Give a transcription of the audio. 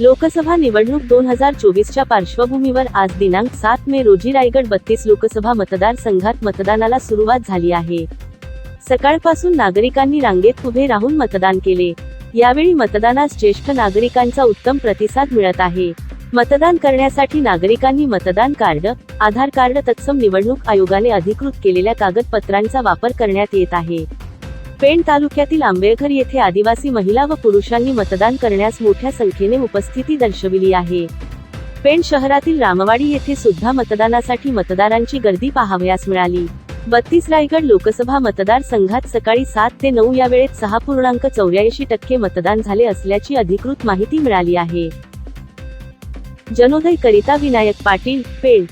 लोकसभा निवडणूक दोन हजार चोवीसच्या पार्श्वभूमीवर आज दिनांक सात मे रोजी रायगड बत्तीस लोकसभा मतदारसंघात मतदानाला सुरुवात झाली आहे. सकाळपासून नागरिकांनी रांगेत उभे राहून मतदान केले. यावेळी मतदानास ज्येष्ठ नागरिकांचा उत्तम प्रतिसाद मिळत आहे. मतदान करण्यासाठी नागरिकांनी मतदान कार्ड आधार कार्ड तत्सम निवडणूक आयोगाने अधिकृत केलेल्या कागदपत्रांचा वापर करण्यात येत आहे. पेण तालुक्यातील आंबेडकर येथे आदिवासी महिला व पुरुषांनी मतदान करण्यास मोठ्या संख्येने उपस्थिती दर्शविली आहे. पेण शहरातील रामवाडी येथे सुद्धा मतदानासाठी मतदारांची गर्दी पाहावयास मिळाली. बत्तीस रायगड लोकसभा मतदारसंघात सकाळी सात ते नऊ या वेळेत सहा पूर्णांक चौऱ्याऐंशी टक्के मतदान झाले असल्याची अधिकृत माहिती मिळाली आहे. जनोदय करिता विनायक पाटील पेण